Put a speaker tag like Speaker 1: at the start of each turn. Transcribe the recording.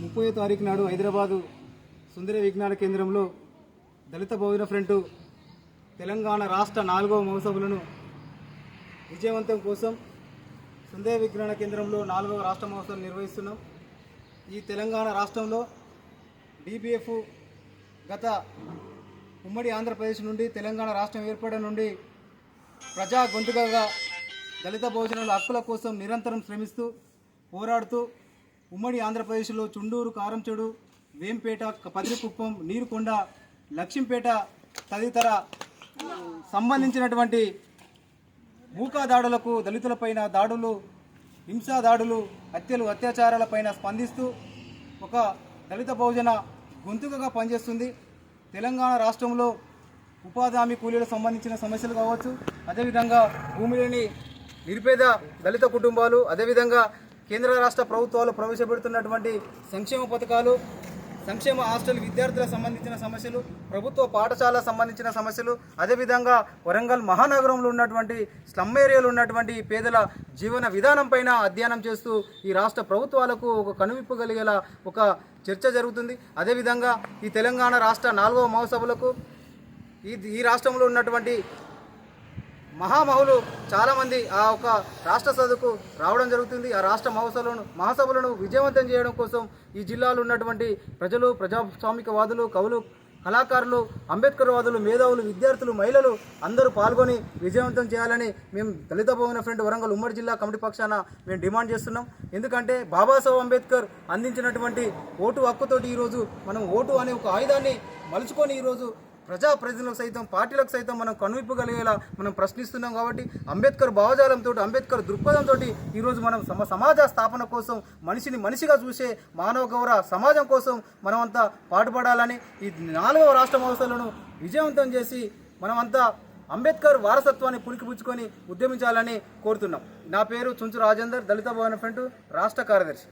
Speaker 1: ముప్పై తారీఖు నాడు హైదరాబాదు సుందర విజ్ఞాన కేంద్రంలో దళిత బహుజన ఫ్రంట్ తెలంగాణ రాష్ట్ర నాలుగవ మహోత్సవాలను విజయవంతం కోసం సుందర విజ్ఞాన కేంద్రంలో నాలుగవ రాష్ట్ర మహోత్సవం నిర్వహిస్తున్నాం. ఈ తెలంగాణ రాష్ట్రంలో డిపిఎఫ్ గత ఉమ్మడి ఆంధ్రప్రదేశ్ నుండి తెలంగాణ రాష్ట్రం ఏర్పడడం నుండి ప్రజా గొంతుకగా దళిత భోజనాల హక్కుల కోసం నిరంతరం శ్రమిస్తూ పోరాడుతూ ఉమ్మడి ఆంధ్రప్రదేశ్లో చుండూరు కారంచెడు వేంపేట పదిరికుప్పం నీరుకొండ లక్ష్మీపేట తదితర సంబంధించినటువంటి మూకా దాడులకు దళితులపైన దాడులు హింసా దాడులు హత్యలు అత్యాచారాలపైన స్పందిస్తూ ఒక దళిత బహుజన గొంతుకగా పనిచేస్తుంది. తెలంగాణ రాష్ట్రంలో ఉపాధి హామీ కూలీలకు సంబంధించిన సమస్యలు కావచ్చు. అదేవిధంగా భూమి లేని నిరుపేద దళిత కుటుంబాలు అదేవిధంగా కేంద్ర రాష్ట్ర ప్రభుత్వాలు ప్రవేశపెడుతున్నటువంటి సంక్షేమ పథకాలు సంక్షేమ హాస్టల్ విద్యార్థులకు సంబంధించిన సమస్యలు ప్రభుత్వ పాఠశాలకు సంబంధించిన సమస్యలు అదేవిధంగా వరంగల్ మహానగరంలో ఉన్నటువంటి స్లమ్ ఏరియాలో ఉన్నటువంటి పేదల జీవన విధానం పైన అధ్యయనం చేస్తూ ఈ రాష్ట్ర ప్రభుత్వాలకు ఒక కనువిప్పు కలిగేలా ఒక చర్చ జరుగుతుంది. అదేవిధంగా ఈ తెలంగాణ రాష్ట్ర నాలుగవ మహోత్సవాలకు ఈ ఈ రాష్ట్రంలో ఉన్నటువంటి మహామహులు చాలామంది ఆ ఒక రాష్ట్ర సభకు రావడం జరుగుతుంది. ఆ రాష్ట్ర మహోత్సవాలను మహాసభలను విజయవంతం చేయడం కోసం ఈ జిల్లాలో ఉన్నటువంటి ప్రజలు ప్రజాస్వామికవాదులు కవులు కళాకారులు అంబేద్కర్ వాదులు మేధావులు విద్యార్థులు మహిళలు అందరూ పాల్గొని విజయవంతం చేయాలని మేము దళిత భవన ఫ్రెండ్ వరంగల్ ఉమ్మడి జిల్లా కమిటీ పక్షాన మేము డిమాండ్ చేస్తున్నాం. ఎందుకంటే బాబాసాహెబ్ అంబేద్కర్ అందించినటువంటి ఓటు హక్కుతోటి ఈరోజు మనం ఓటు అనే ఒక ఆయుధాన్ని మలుచుకొని ఈరోజు ప్రజా ప్రజలకు సైతం పార్టీలకు సైతం మనం కనువిప్పగలిగేలా మనం ప్రశ్నిస్తున్నాం కాబట్టి అంబేద్కర్ భావజాలంతో అంబేద్కర్ దృక్పథంతో ఈరోజు మనం సమ సమాజ స్థాపన కోసం మనిషిని మనిషిగా చూసే మానవ గౌరవ సమాజం కోసం మనమంతా పాటుపడాలని ఈ నాలుగవ రాష్ట్ర మహోత్సవాలను విజయవంతం చేసి మనమంతా అంబేద్కర్ వారసత్వాన్ని పులికిపుచ్చుకొని ఉద్యమించాలని కోరుతున్నాం. నా పేరు చుంచు రాజేందర్ దళిత భవన ఫ్రంట్ రాష్ట్ర కార్యదర్శి.